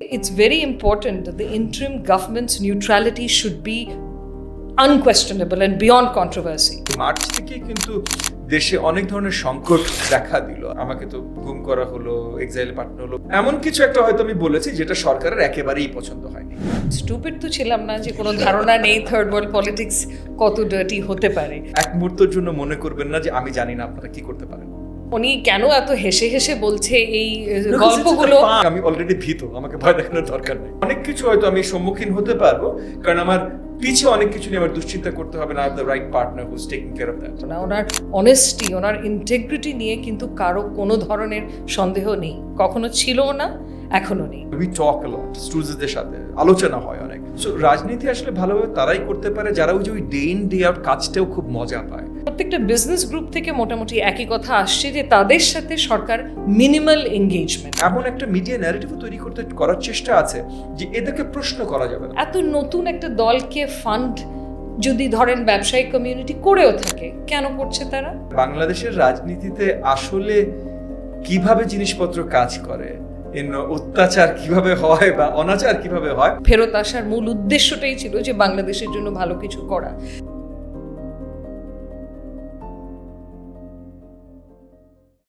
It's very important that the interim government's neutrality should be unquestionable and beyond controversy. March থেকে কিন্তু দেশে অনেক ধরনের সংকট দেখা দিল। আমাকে তো গুম করা হলো এক্সাইলে পাঠানো হলো। এমন কিছু একটা হয়তো আমি বলেছি যেটা সরকারের একেবারেই পছন্দ হয়নি। স্টুপিড তো ছিলাম না যে কোনো ধারণা নেই থার্ড ওয়ার্ল্ড পলিটিক্স কত ডার্টি হতে পারে। এক মুহূর্তের জন্য মনে করবেন না যে আমি জানি না আপনারা কি করতে পারেন। উনি কেন এত হেসে হেসে বলছে এই গল্পগুলো? আমি অলরেডি ভীত আমাকে ভয় দেখানোর দরকার নেই। অনেক কিছু হয়তো আমি সম্মুখীন হতে পারব কারণ আমার পিছে অনেক কিছু নিয়ে আমার দুশ্চিন্তা করতে হবে না the right partner who's taking care of that না ওনার অনেস্টি ওনার ইন্টেগ্রিটি নিয়ে কিন্তু কারও কোনো ধরনের সন্দেহ নেই। কখনো ছিলও না এখনও নেই। উই টক লট স্টুডেন্টসদের সাথে আলোচনা হয় অনেক। সো রাজনীতি আসলে ভালোভাবে তারাই করতে পারে যারা ওই যে ওই ডে ইন ডে আউট কাজটাও খুব মজা পায়। প্রত্যেকটা বিজনেস গ্রুপ থেকে মোটামুটি একই কথা আসছে যে তাদের সাথে সরকার মিনিমাল এঙ্গেজমেন্ট এমন একটা মিডিয়া ন্যারেটিভ তৈরি করতে করার চেষ্টা আছে যে এদেরকে প্রশ্ন করা যাবে এত নতুন একটা দলকে ফান্ড যদি ধরেন ব্যবসায়িক কমিউনিটি করেও থাকে কেন করছে তারা? বাংলাদেশের রাজনীতিতে আসলে কীভাবে জিনিসপত্র কাজ করে অত্যাচার কীভাবে হয় বা অনাচার কীভাবে হয়? ফেরত আসার মূল উদ্দেশ্যটাই ছিল যে বাংলাদেশের জন্য ভালো কিছু করা।